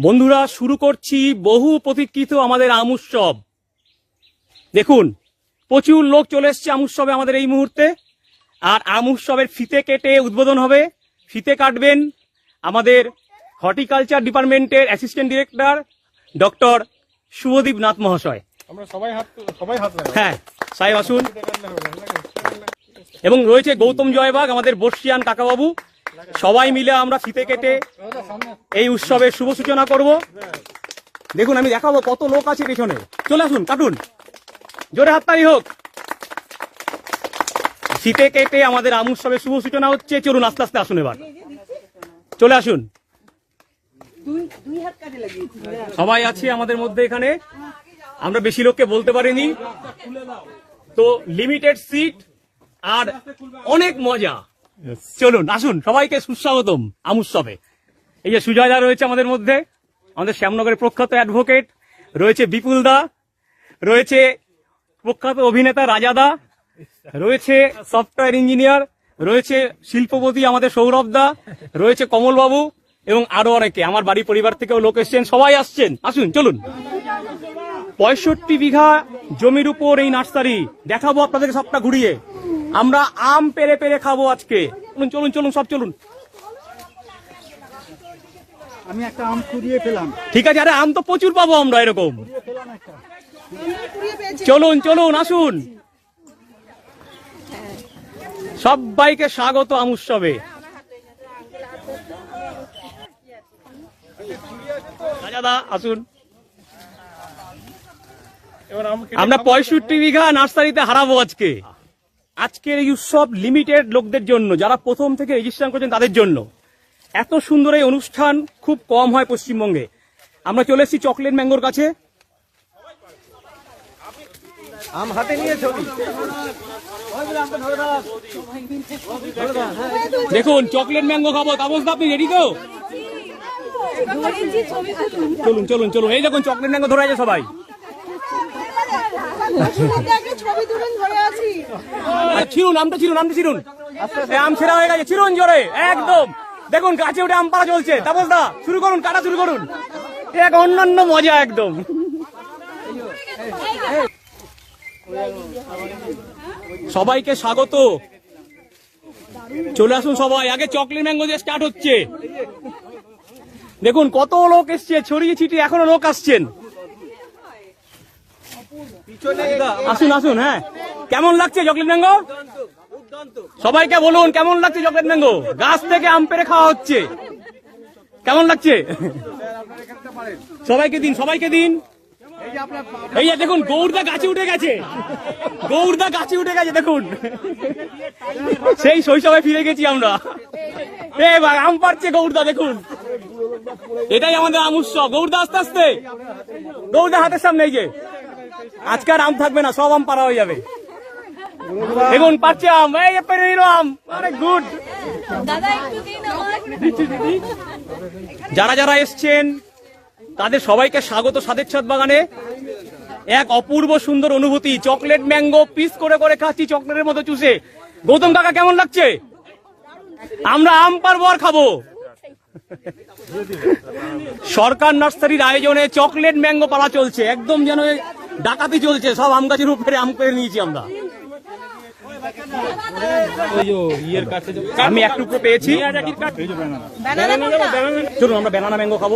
বন্ধুরা শুরু করছি বহু প্রতীক্ষিত আমাদের আম উৎসব দেখুন প্রচুর লোক চলে এসছে আম উৎসবে আমাদের এই মুহূর্তে। আর আম উৎসবের ফিতে কেটে উদ্বোধন হবে। ফিতে কাটবেন আমাদের হর্টিকালচার ডিপার্টমেন্টের assistant director doctor Shubhadeep Nath মহাশয়। হ্যাঁ সাহেব আসুন। এবং রয়েছে গৌতম জয়বাগ আমাদের বর্ষিয়ান কাকাবাবু। সবাই মিলে আমরা ফিতে কেটে এই উৎসবের শুভ সূচনা করব। দেখুন, আমি দেখাবো কত লোক আছে পেছনে। চলে আসুন, কাটুন। জোরে হাততালি হোক। ফিতে কেটে আমাদের আম উৎসবের শুভ সূচনা হচ্ছে। চলুন, আস্তে আস্তে আসুন এবার। চলে আসুন। সবাই আছে আমাদের মধ্যে এখানে? আমরা বেশি লোককে বলতে পারিনি। তো লিমিটেড সিট আর অনেক মজা। চলুন, আসুন, সবাইকে সুস্বাগতম আমুৎসবে। এই যে সুজয় দা রয়েছে আমাদের মধ্যে, আমাদের শ্যামনগরের প্রখ্যাত অ্যাডভোকেট রয়েছে বিপুল দা, রয়েছে প্রখ্যাত অভিনেতা রাজা দা, রয়েছে সফটওয়্যার ইঞ্জিনিয়ার রয়েছে শিল্পপতি আমাদের সৌরভ দা, রয়েছে কমল বাবু এবং আরও অনেকে। আমার বাড়ি পরিবার থেকেও লোক এসছেন, সবাই আসছেন। আসুন, চলুন। পঁয়ষট্টি বিঘা জমির উপর এই নার্সারি, দেখাবো আপনাদের সবটা ঘুরিয়ে। আমরা আম পেরে পেরে খাব আজকে। চলুন চলুন চলুন সব চলুন। আমি একটা আম কুড়িয়ে পেলাম ঠিক আছে আরে আম তো প্রচুর পাবো আমরা এরকম। চলুন চলুন আসুন। সবাইকে স্বাগত আম উৎসবে। রাজাদা আসুন। আমরা পঁয়ষট্টি বিঘা নার্সারিতে হারাবো আজকে। আজকের এই উৎসব লিমিটেড লোকদের জন্য যারা প্রথম থেকে রেজিস্ট্রেশন করেছেন তাদের জন্য। এত সুন্দর এই অনুষ্ঠান খুব কম হয় পশ্চিমবঙ্গে। আমরা চলে এসেছি চকলেট ম্যাঙ্গোর কাছে। আম হাতে নিয়ে ছবি। দেখুন চকলেট ম্যাঙ্গো খাব। তাপস আপনি রেডি তো? চলুন চলুন চলুন। এই দেখুন চকলেট ম্যাঙ্গো ধরে আছে সবাই। ছবি তুলুন ছিড়ুন আমটা ছিড়ুন আমটা ছিড়ুন আম ছেড়া হয়ে গেছে ছিড়ুন জোরে, একদম। দেখুন, গাছে উঠে আম পাড়া চলছে। তাপস দা শুরু করুন, কাটা শুরু করুন। এক অন্যান্য মজা একদম। সবাইকে স্বাগত। চলে আসুন সবাই, আগে চকলেট ম্যাঙ্গো দিয়ে স্টার্ট হচ্ছে। দেখুন, কত লোক এসছে, ছড়িয়ে ছিটিয়ে এখনও লোক আসছেন। আসুন আসুন হ্যাঁ। কেমন লাগছে চকলেট ম্যাঙ্গো? সবাইকে বলুন, কেমন লাগছে চকলেট ম্যাঙ্গো? গাছ থেকে আম পেরে খাওয়া হচ্ছে। কেমন লাগছে? সবাইকে দিন সবাইকে দিন। এই যে দেখুন, গৌরদা গাছে উঠে গেছে। গৌরদা গাছে উঠে গেছে, দেখুন। সেই শৈশবে ফিরে গেছি আমরা। এ বা আম পারছে গৌরদা, দেখুন। এটাই আমাদের আম উৎসব। গৌরদা, আস্তে আস্তে। গৌরদা হাতের সামনে এই যে। আজকে আর আম থাকবে না, সব আম পারা হয়ে যাবে। দেখুন পাচ্ছে আম এই পেরে নিল আম আরে গুড যারা যারা এসছেন তাদের সবাইকে স্বাগত সাদের ছাদ বাগানে। এক অপূর্ব সুন্দর অনুভূতি চকলেট ম্যাঙ্গো পিস করে করে খাচ্ছি চকলেটের মতো চুষে। গৌতম কাকা কেমন লাগছে? আমরা আম পারব আর খাব। সরকার নার্সারির আয়োজনে চকলেট ম্যাঙ্গো পালা চলছে। একদম যেন ডাকাতি চলছে সব আম গাছের উপরে আম পেরে নিয়েছি আমরা। আমি এক টুকরো পেয়েছি। চলুন আমরা ব্যানানা ম্যাঙ্গো খাব।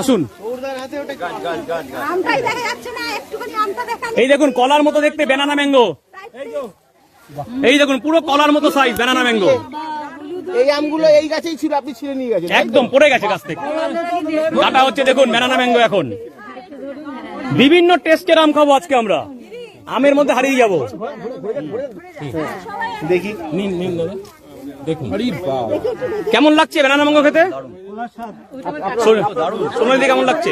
আসুন। এই দেখুন কলার মতো দেখতে ব্যানানা ম্যাঙ্গো এই দেখুন পুরো কলার মতো সাইজ ব্যানানা ম্যাঙ্গো এই আমগুলো এই গাছেই ছিল আপনি ছিঁড়ে নিয়ে গেছেন। একদম পড়ে গেছে গাছ থেকে। কাটা হচ্ছে দেখুন ব্যানানা ম্যাঙ্গো এখন। বিভিন্ন টেস্টের আম খাব আজকে আমরা। আমের মধ্যে হারিয়ে যাব দেখি নিন নিন দাদা দেখুন। কেমন লাগছে বেনানা ম্যাঙ্গো খেতে? সোনালি কেমন লাগছে?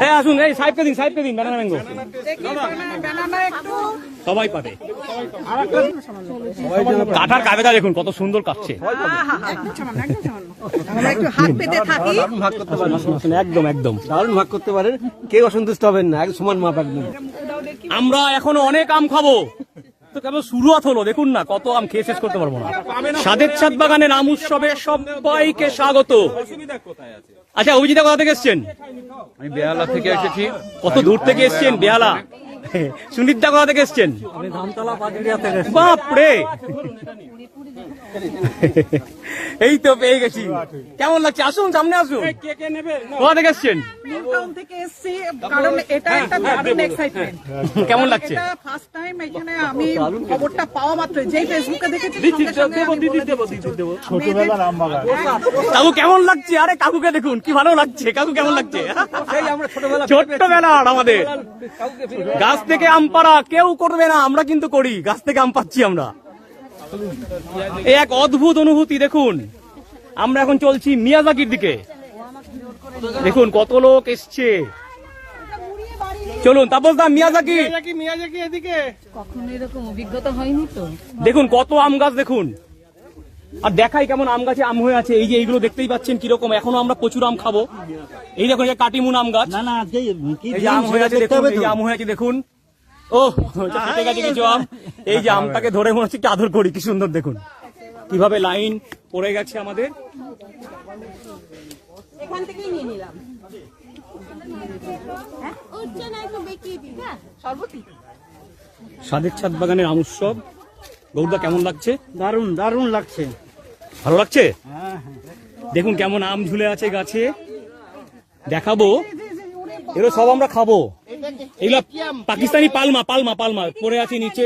হ্যাঁ আসুন এই সাহেবকে দিন সাহেবকে দিন ব্যানানা ম্যাঙ্গো সবাই পাবে। কাঠার কাবেদা দেখুন কত সুন্দর কাটছে। আমরা একটু হাত পেতে থাকি। ভাগ করতে পারেন। আসুন, একদম একদম। দারুণ ভাগ করতে পারেন। কেউ অসন্তুষ্ট হবেন না সমান মাপ একদম। আমরা এখনও অনেক আম খাব। তো কেবল শুরুয়াত হলো? দেখুন না কত আম খেয়ে শেষ করতে পারব না। সাদের ছাদ বাগানের আম উৎসবে সবাইকে স্বাগত। আচ্ছা অভিজিৎ কোথা থেকে এসছেন? আমি বেহালা থেকে এসেছি। কত দূর থেকে এসছেন বেহালা? সুনীতদা কোথা থেকে এসছেন? বাপরে! এই তো পেয়ে গেছি। কেমন লাগছে? আসুন সামনে আসুন। কে কে নেবে? কোথা থেকে এসছেন? টাউন থেকে এসেছি কারণ এটা একটা দারুণ এক্সাইটমেন্ট কেমন লাগছে? ফার্স্ট টাইম এখানে আমি খবরটা পাওয়া মাত্র যেই ফেসবুকে দেখেছি কাকু কেমন লাগছে? আরে কাকুকে দেখুন কি ভালো লাগছে কাকু কেমন লাগছে? ছোট্টবেলার আমাদের। গাছ থেকে আম পাড়া কেউ করবে না আমরা কিন্তু করি। গাছ থেকে আম পাচ্ছি আমরা। এই এক অদ্ভুত অনুভূতি দেখুন। আমরা এখন চলছি মিয়াজাকির দিকে। দেখুন কত লোক এসছে। চলুন Tapas da Miyazaki. Miyazaki Miyazaki এদিকে। কখনো এরকম অভিজ্ঞতা হয়নি তো? দেখুন কত আম গাছ দেখুন। আর দেখাই কেমন আম গাছে আম হয়ে আছে। এই যে এইগুলো দেখতেই পাচ্ছেন কীরকম। এখনও আমরা প্রচুর আম খাব। এই দেখুন যে কাটিমুন আম গাছ। না না যে আম হয়ে আছে দেখুন আম হয়ে আছে দেখুন। ও এটা ফেটে গেছে কিছু আম? এই যে আমটাকে ধরে মনে হচ্ছে আদর করি কি সুন্দর দেখুন। কীভাবে লাইন পড়ে গেছে আমাদের। এখান থেকেই নিয়ে নিলাম। সাদের ছাদ বাগানের আম উৎসব। গৌরদা কেমন লাগছে? দারুণ দারুণ লাগছে। ভালো লাগছে? দেখুন কেমন আম ঝুলে আছে গাছে। দেখাবো। এগুলো সব আমরা খাব। এগুলো পাকিস্তানি পালমা পালমা পালমা পড়ে আছে নিচে।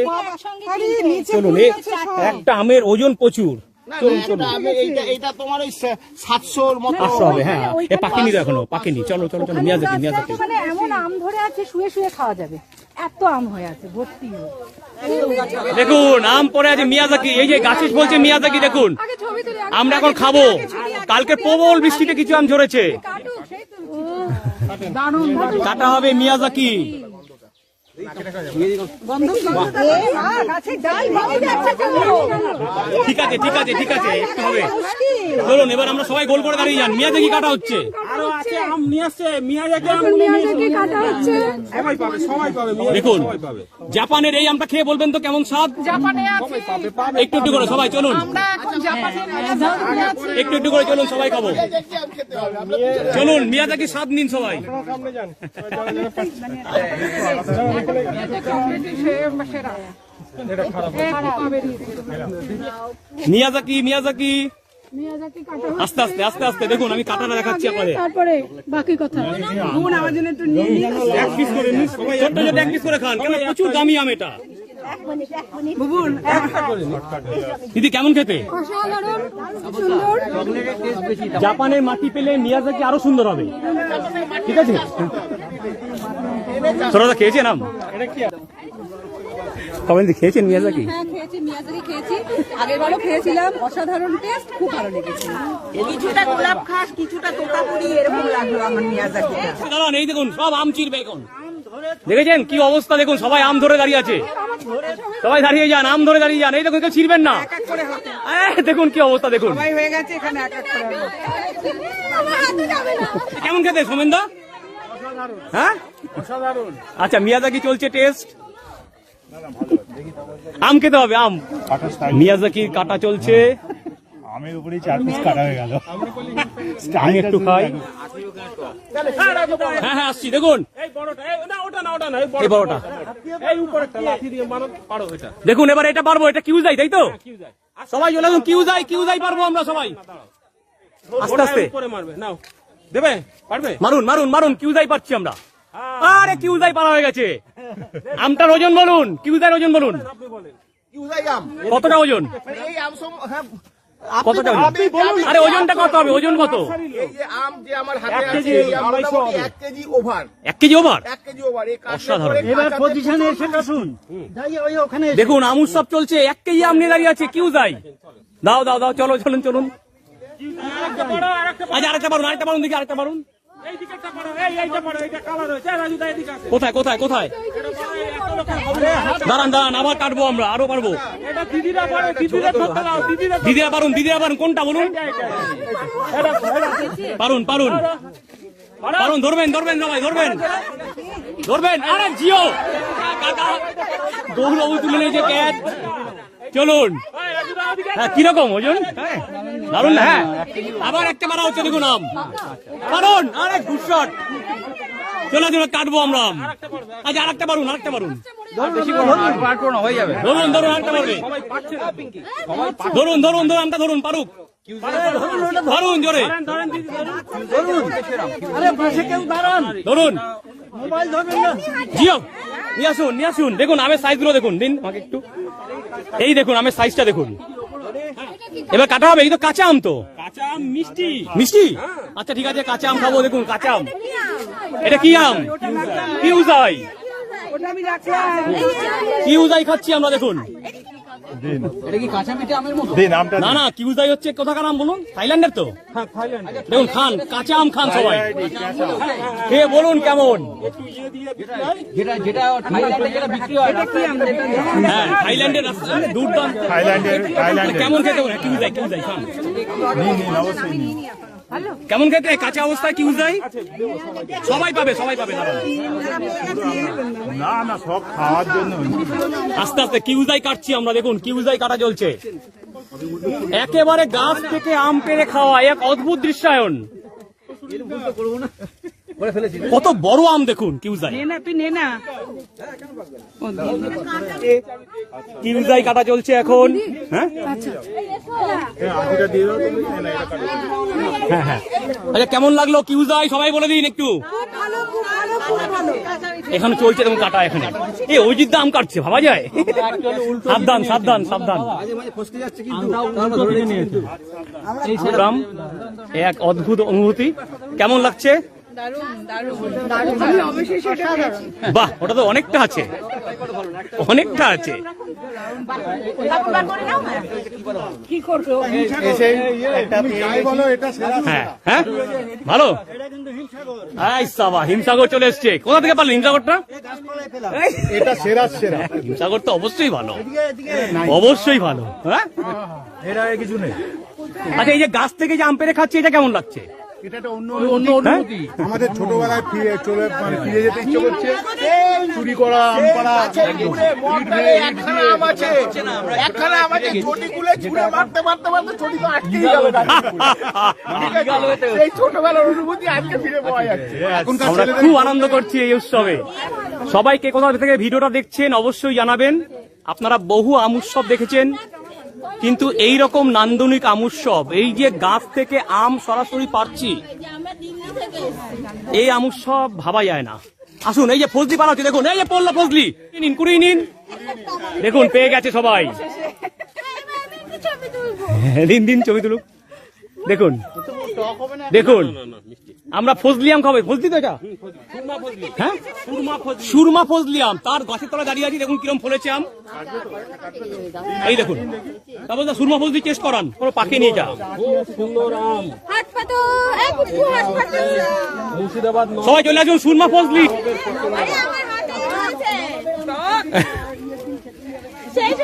চলুন। একটা আমের ওজন প্রচুর। হ্যাঁ পাকেনি এখনও পাকেনি। চলো চলো মানে এমন আম ধরে আছে শুয়ে শুয়ে খাওয়া যাবে। এত আম হয়ে আছে ভর্তি দেখুন আম পড়ে আছে মিয়াজাকি। এই যে গাছে বলছে মিয়াজাকি দেখুন। আমরা এখন খাব। কালকে প্রবল বৃষ্টিতে কিছু আম ঝরেছে। কাটা হবে মিয়াজাকি গাছের ডাল ভাঙে যাচ্ছে তো। ঠিক আছে ঠিক আছে ঠিক আছে একটু হবে। চলুন এবার আমরা সবাই গোল করে দাঁড়িয়ে যান। মিয়াজাকি কাটা হচ্ছে। আরও আছে আম নিয়ে আসছে। মিয়াজাকি আম কাটা হচ্ছে। সবাই পাবে সবাই পাবে দেখুন জাপানের এই আমটা খেয়ে বলবেন তো কেমন স্বাদ? জাপানে আছে। একটু একটু করে সবাই চলুন। আমরা এখন জাপানের মেলায় আছি। একটু একটু করে চলুন সবাই খাব। চলুন মিয়াজাকি স্বাদ নিন সবাই। সামনে যান। Miyazaki Miyazaki. আস্তে আস্তে আস্তে আস্তে দেখুন আমি কাটাটা দেখাচ্ছি আপনাদের। তারপরে বাকি কথা। এক পিস করে নিন সবাই ছোট্ট ছোট্ট এক পিস করে খান কেন প্রচুর দামি আম এটা। দিদি কেমন খেতে? অসাধারণ জাপানের মাটি পেলে মিয়াজাকি আরও সুন্দর হবে। ঠিক আছে? ছোটদা খেয়েছেন আম কবেন খেয়েছেন মিয়াজাকি হ্যাঁ খেয়েছি মিয়াজাকি খেয়েছি। আগের খেয়েছিলাম। অসাধারণ টেস্ট খুব ভালো লেগেছে। কিছুটা গোলাপ খাস কিছুটা তোতাপুরি এরকম লাগল আমার মিয়াজাকিটা দাঁড়ান এই দেখুন সব আম চিরবে এখন দেখেছেন কি অবস্থা? দেখুন সবাই আম ধরে দাঁড়িয়ে আছে। সবাই দাঁড়িয়ে যান আম ধরে দাঁড়িয়ে যান। এই দেখুন কেউ ছিড়বেন না। দেখুন কি অবস্থা দেখুন। কেমন খেতে সোমেনদা? হ্যাঁ? অসাধারণ। আচ্ছা মিয়াজাকি চলছে টেস্ট? আম খেতে হবে আম। মিয়াজাকির কাটা চলছে? আমের উপরেই চার পিস কাটা হয়ে গেল। আমি একটু খাই। হ্যাঁ হ্যাঁ আসছি দেখুন। এই বড়টা এই না ওটা না ওটা না এই এই বড় বড়টা। এই উপরেরটা লাঠি দিয়ে মারো পারো এটা দেখুন এবার এটা পারব এটা কিউ যাই তাই তো? সবাই চলে কিউ যাই কিউ যাই পারব আমরা সবাই। আস্তে আস্তে। মারবে নাও। দেবে? পারবে? মারুন মারুন মারুন কিউ যাই পাচ্ছি আমরা আরে কিউ যাই পারা হয়ে গেছে। আমটার ওজন বলুন কিউ যাই ওজন বলুন। কিউজাই আম। কতটা ওজন? মানে আম হ্যাঁ, কতটা ওজন? আরে ওজনটা কত হবে? ওজন কত? এই আম যে আমার হাতে এক আছে কেজি, এই আম আড়াইশো মোটামুটি হবে। এক কেজি ওভার। এক কেজি ওভার? এক কেজি ওভার। এই কাটলে অসাধারণ। পরে এবার কাঁচাতে পজিশনে প্রচুর- এসে কাটুন। যাই ওই ওখানে দেখুন আমুর সব চলছে। এক কেজি আম নিয়ে দাঁড়িয়ে আছে কিউ যাই দাও দাও দাও চলো চলুন চলুন। আচ্ছা আরেকটা পারুন আরেকটা পারুন দেখি আরেকটা আছে। কোথায় কোথায় কোথায়? দাঁড়ান দাঁড়ান আবার কাটবো আমরা আরও পারব। দিদিরা পারো দিদিরা ধরতে দাও দিদিরা দিদিরা পারুন দিদিরা পারুন কোনটা বলুন? পারুন পারুন। পারুন ধরবেন ধরবেন সবাই ধরবেন। ধরবেন আরে জিও। কাকা গৌরব তুলে নিয়েছে ক্যাট চলুন। হ্যাঁ কীরকম ওজন দারুণ না হ্যাঁ? আবার একটা মারা হচ্ছে দেখুন আম। কারণ আরে গুড চলো চলো কাটবো আমরা আম। আচ্ছা আরেকটা পারুন আরেকটা পারুন ধরুন ধরুন আরেকটা পারবে ধরুন ধরুন ধরুন আমটা ধরুন পারুক। ধরুন জোরে। ধরুন। জিও। নিয়ে আসুন নিয়ে আসুন। দেখুন আমের সাইজগুলো দেখুন। দিন আমাকে একটু। এই দেখুন আমের সাইজটা দেখুন। এবার কাটা হবে এই তো কাঁচা আম তো। কাঁচা আম মিষ্টি। মিষ্টি? আচ্ছা ঠিক আছে কাঁচা আম খাব দেখুন কাঁচা আম। এটা কি আম? কি উজাই? কি উজাই খাচ্ছি আমরা দেখুন। এটা কি কাঁচা পিঠে আমের মতো? দিন আমটা না না কি উজাই হচ্ছে কোথাকার আম বলুন? থাইল্যান্ডের তো? দেখুন খান কাঁচা আম খান সবাই। খেয়ে বলুন কেমন? যেটা যেটা থাইল্যান্ডে যেটা বিক্রি হয় হ্যাঁ থাইল্যান্ডের দুর্দান্ত। থাইল্যান্ডের থাইল্যান্ডের কেমন খেতে কি উজাই খান। নিন নিন অবশ্যই নিন। কেমন খেতে? কাঁচা অবস্থায় কি উজাই? সবাই পাবে সবাই পাবে না না সব খাওয়ার জন্য। আস্তে আস্তে কি কিউজাই কাটছি আমরা দেখুন কি কিউজাই কাটা চলছে। একেবারে গাছ থেকে আম পেরে খাওয়া এক অদ্ভুত দৃশ্যায়ন। কত বড় আম দেখুন কিউজাই। নে না তুই কিউজাই কাটা চলছে এখন। হ্যাঁ? আঙুলটা দিয়ে দাও তুমি না, না, এটা কাটো। হ্যাঁ হ্যাঁ। আচ্ছা কেমন লাগল কিউজাই? সবাই বলে দিন একটু। এখানে চলছে দেখুন কাটা এখানে। এ অজিত দাম কাটছে ভাবা যায়? সাবধান সাবধান সাবধান। এক অদ্ভুত অনুভূতি। কেমন লাগছে? বাহ ওটা তো অনেকটা আছে। অনেকটা আছে। হ্যাঁ হ্যাঁ? ভালো? হিমসাগর চলে এসছে। কোথা থেকে পারলেন হিমসাগরটা এটা সেরা সেরা হিমসাগর তো অবশ্যই ভালো। অবশ্যই ভালো হ্যাঁ? এরা কিছু নেই। আচ্ছা এই যে গাছ থেকে যে আম পেড়ে খাচ্ছে এটা কেমন লাগছে? এটা একটা অন্য অন্য হ্যাঁ? অনুভূতি আমাদের ছোটবেলায় ফিরে চলে মানে ফিরে যেতে ইচ্ছে করছে। চুরি করা আম করা একদম। ইট ভেঙে, ইট একখানা আম আছে। একখানা আম আছে ছটি কুলে ছুঁড়ে মারতে মারতে মারতে ছটি তো আটকেই গেল এই ছোটবেলার অনুভূতি আজকে ফিরে পাওয়া যাচ্ছে। এখনকার আমরা খুব আনন্দ করছি এই উৎসবে। সবাইকে কোথা থেকে ভিডিওটা দেখছেন অবশ্যই জানাবেন। আপনারা বহু আম উৎসব দেখেছেন। কিন্তু এই রকম নান্দনিক আম উৎসব এই যে গাছ থেকে আম সরাসরি পাচ্ছি এই আম উৎসব ভাবা যায় না। আসুন এই যে ফজলি পালাচ্ছি দেখুন এই যে পড়ল ফজলি। নিন কুড়িয়ে নিন। দেখুন পেয়ে গেছে সবাই। দিন দিন ছবি তুলুক। দেখুন। দেখুন। আমরা ফজলিয়াম খাব। ফজলি তো এটা? হ্যাঁ? সুরমা ফজলিয়াম। তার গাছের তলায় দাঁড়িয়ে আছি দেখুন কিরম ফলেছে আম। এই দেখুন। তারপর সুরমা ফজলি টেস্ট করান কোনো পাকে নিয়ে। যা সবাই চলে আসুন সুরমা ফজলি আরে আমার হাতে আছে শেষ হয়ে গেলে আছে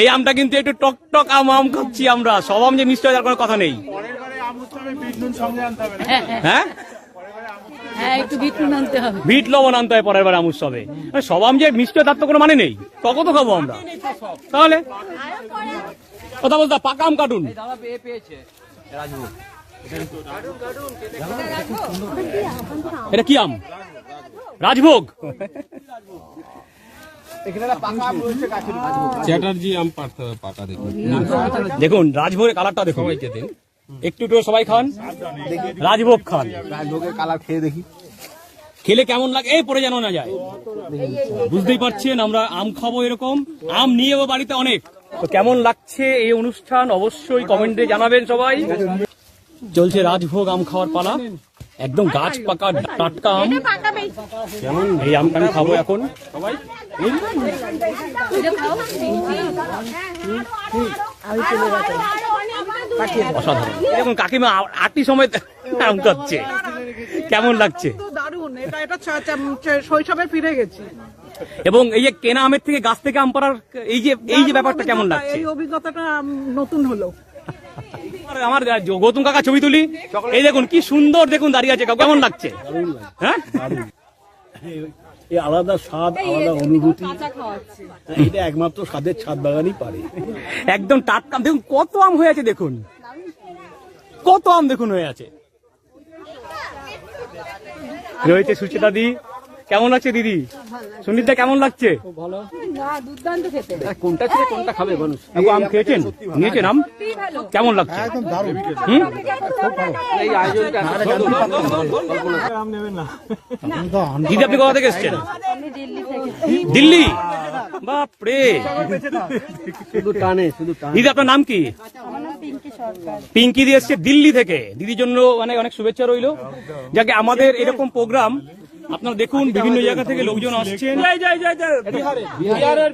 এই আমটা কিন্তু একটু টক টক আম আম খাচ্ছি আমরা। সব আম যে মিষ্টি তার কোনো কথা নেই। হ্যাঁ? লবণ পরের আম যে তার তো কোনো মানে নেই। তো খাব আমরা। তাহলে? কথা আম কাটুন। এটা কি আম? রাজভোগ। চ্যাটার্জি আম পাকা দেখুন। দেখুন রাজভোগের কালারটা দেখুন। একটু একটু সবাই খান। রাজভোগ খান। রাজভোগের কালার খেয়ে দেখি। খেলে কেমন লাগে? এই পরে যেন না যায়। বুঝতেই পারছেন আমরা আম খাব এরকম। আম নিয়ে যাব বাড়িতে অনেক। তো কেমন লাগছে এই অনুষ্ঠান? অবশ্যই কমেন্টে জানাবেন সবাই। চলছে রাজভোগ আম খাওয়ার পালা। একদম গাছ পাকা টাটকা আম। এই আমটা আমি খাব এখন। সবাই। অসাধারণ। কাকিমা আটটি সময় আম কেমন লাগছে? তো দারুণ এটা এটা শৈশবে ফিরে গেছি। এবং এই যে কেনা আমের থেকে গাছ থেকে আম পাড়ার এই যে এই যে ব্যাপারটা কেমন লাগছে? এই অভিজ্ঞতাটা নতুন হলো। আমার গৌতম কাকা ছবি তুলি। এই দেখুন কি সুন্দর দেখুন দাঁড়িয়ে আছে কেমন লাগছে? হ্যাঁ? এই আলাদা স্বাদ আলাদা অনুভূতি। এটা একমাত্র স্বাদের ছাদ বাগানই পারে। একদম টাটকা দেখুন কত আম হয়ে আছে দেখুন। কত আম দেখুন হয়ে আছে। রয়েছে সুচিতা দি। কেমন আছে দিদি সুনীতা কেমন লাগছে না দুর্দান্ত খেতে কোনটা ছেড়ে কোনটা খাবে মানুষ আম খেয়েছেন নিয়েছেন আম কেমন লাগছে দিদি আপনি কোথা থেকে এসছেন দিল্লি বাপরে শুধু টানে শুধু দিদি আপনার নাম কি পিঙ্কি দিয়ে এসছে দিল্লি থেকে দিদির জন্য মানে অনেক শুভেচ্ছা রইল যাকে আমাদের এরকম প্রোগ্রাম আপনারা দেখুন বিভিন্ন জায়গা থেকে লোকজন আসছেন। যাই যাই যাই যাই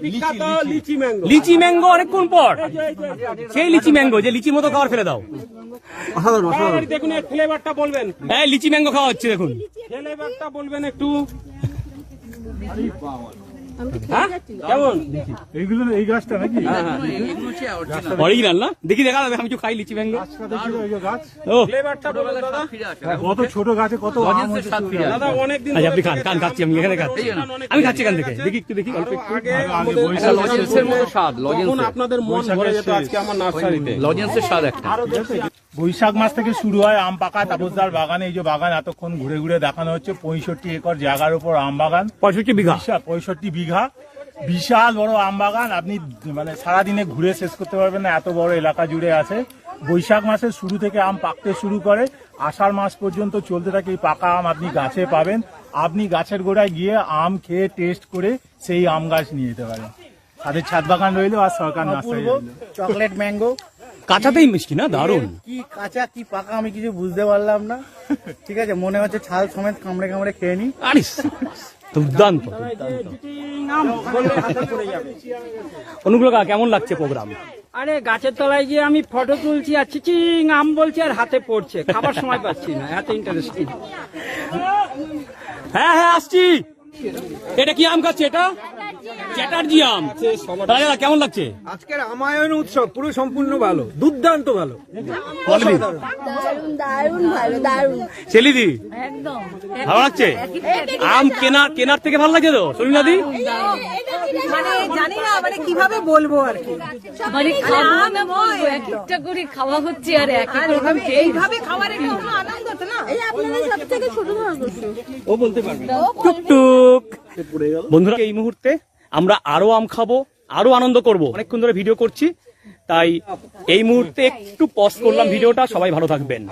বিখ্যাত লিচি ম্যাঙ্গো। অনেকক্ষণ পর। সেই লিচি ম্যাঙ্গো যে লিচি মতো খাবার ফেলে দাও। দেখুন এর ফ্লেভারটা বলবেন। হ্যাঁ লিচি ম্যাঙ্গো খাওয়া হচ্ছে দেখুন। ফ্লেভারটা বলবেন একটু। এইগুলো এই গাছটা নাকি? অরিজিনাল না? দেখি দেখা যাবে আমি খাই লিচি ম্যাঙ্গো। কত ছোট গাছে কত আপনি খান খান খাচ্ছি আমি এখানে খাচ্ছি। আমি খাচ্ছি এখান থেকে দেখি একটু দেখি অল্প একটু। আগে আগে আমাদের বৈশাখ লজেন্সের মতো স্বাদ তখন লজেন্সের আপনাদের মন ভরে যেত আজকে আমার নার্সারিতে। লজেন্সের স্বাদ একটা। বৈশাখ মাস থেকে শুরু হয় আম পাকা তাপসদার বাগানে এই যে বাগান এতক্ষণ ঘুরে ঘুরে দেখানো হচ্ছে পঁয়ষট্টি একর জায়গার উপর আম বাগান। পঁয়ষট্টি বিঘা। পঁয়ষট্টি বিঘা। বিশাল বড় আম বাগান। আপনি মানে সারাদিনে ঘুরে শেষ করতে পারবেন না এত বড় এলাকা জুড়ে আছে। বৈশাখ মাসের শুরু থেকে আম পাকতে শুরু করে। আষাঢ় মাস পর্যন্ত চলতে থাকে এই পাকা আম আপনি গাছে পাবেন। আপনি গাছের গোড়ায় গিয়ে আম খেয়ে টেস্ট করে সেই আম গাছ নিয়ে যেতে পারেন। তাদের ছাদ বাগান রইল আর সরকার নার্সারি চকলেট ম্যাঙ্গো কাঁচাতেই মিষ্টি না? দারুণ। কি কাঁচা কি পাকা আমি কিছু বুঝতে পারলাম না। ঠিক আছে মনে হচ্ছে ছাল সমেত কামড়ে কামড়ে খেয়ে নি। আরিস দুর্দান্ত। আম অনুগ্রহ কেমন লাগছে প্রোগ্রাম আরে গাছের তলায় গিয়ে আমি ফটো তুলছি আর চিচিং আম বলছি আর হাতে পড়ছে। খাবার সময় পাচ্ছি না এত ইন্টারেস্টিং হ্যাঁ হ্যাঁ আসছি। এটা কি আম খাচ্ছে এটা? কেমন লাগছে? আজকের আমায়ন উৎসব পুরো সম্পূর্ণ ভালো দুর্দান্ত ভালো। ছেলিদি ভালো লাগছে? আম কেনা কেনার থেকে ভালো লাগছে তো সলিনাদি মানে জানি না মানে কীভাবে বলব আর কি। মানে খাব না বলব এক একটা করে খাওয়া হচ্ছে আর এক এক রকম এইভাবে খাওয়ার একটা আনন্দ তো না? এই আপনাদের সব থেকে ছোট মানুষ টুকটুক। বন্ধুরা এই মুহূর্তে আমরা আরও আম খাব আরও আনন্দ করব। অনেকক্ষণ ধরে ভিডিও করছি তাই এই মুহূর্তে একটু পজ করলাম ভিডিওটা সবাই ভালো থাকবেন।